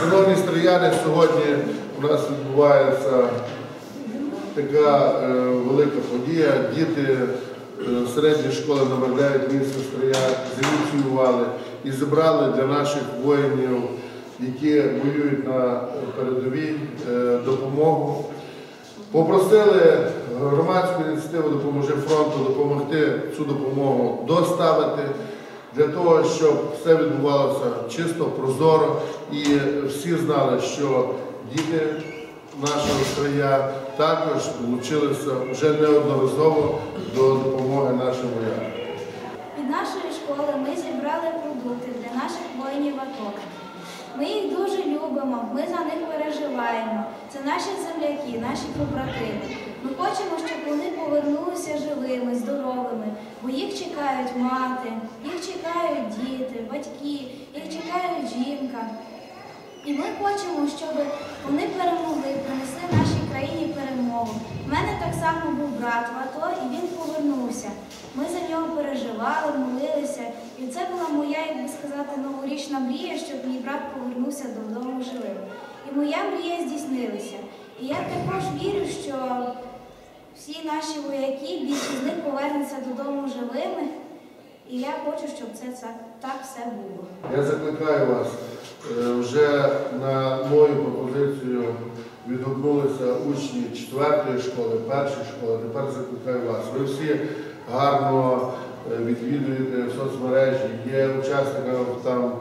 Шановні стріяни, сьогодні у нас відбувається така е, велика подія. Діти е, середньої школи номер 9 міста Стрия зініціювали і зібрали для наших воїнів, які воюють на передовій, е, допомогу. Попросили громадську ініціативу Допоможи фронту допомогти цю допомогу доставити для того, щоб все відбувалося чисто, прозоро і всі знали, що діти нашого края також долучилися вже неодноразово до допомоги нашим воякам. Від нашої школи ми зібрали продукти для наших воїнів АТО. Ми їх дуже любимо, ми за них переживаємо. Це наші земляки, наші побратими. Ми хочемо, щоб вони повернулися живими, здоровими, бо їх чекають мати, діти, батьки, їх чекають жінка. І ми хочемо, щоб вони перемогли, принесли нашій країні перемогу. У мене так само був брат в АТО, і він повернувся. Ми за нього переживали, молилися. І це була моя, як би сказати, новорічна мрія, щоб мій брат повернувся додому живим. І моя мрія здійснилася. І я також вірю, що всі наші вояки, більшість з них повернуться додому живими. І я хочу, щоб це так, так все було. Я закликаю вас, е, вже на мою пропозицію відгукнулися учні 4 школи, першої школи. Тепер закликаю вас. Ви всі гарно е, відвідуєте соцмережі, є учасниками там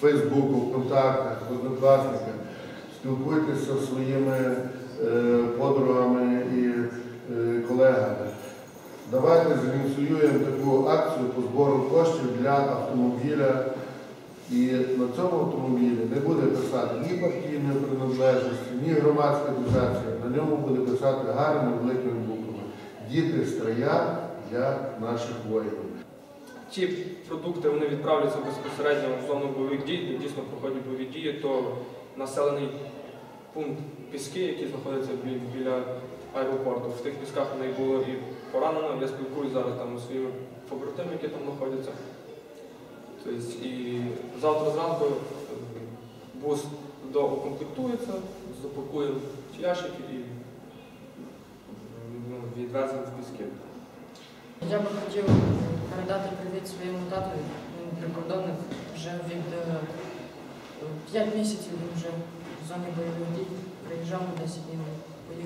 Фейсбуку, ВКонтактах, Однокласниках. Спілкуйтеся зі своїми е, подругами і колегами. Давайте зініціюємо таку акцію по збору коштів для автомобіля. І на цьому автомобілі не буде писати ні партійної приналежності, ні громадська організація. На ньому буде писати гарними великими буквами. Діти стрия для наших воїнів. Ті продукти вони відправляться безпосередньо в зону бойових дій, де дійсно проходять бойові дії, то населений пункт Піски, який знаходиться біля аеропорту. В тих пісках в неї було і поранено. Я спілкуюся зараз там зі своїми побратимами, які там знаходяться. Тобто, і завтра зранку е, бус доукомплектується, запакуємо в ящики і ну, відвеземо в піски. Я би хотів передати привіт своєму татові. Він прикордонник вже від 5 місяців він вже в зоні бойових дій. Приїжджав на 10 днів. Ви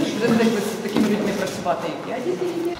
ж звикли з такими людьми працювати, як я діти є.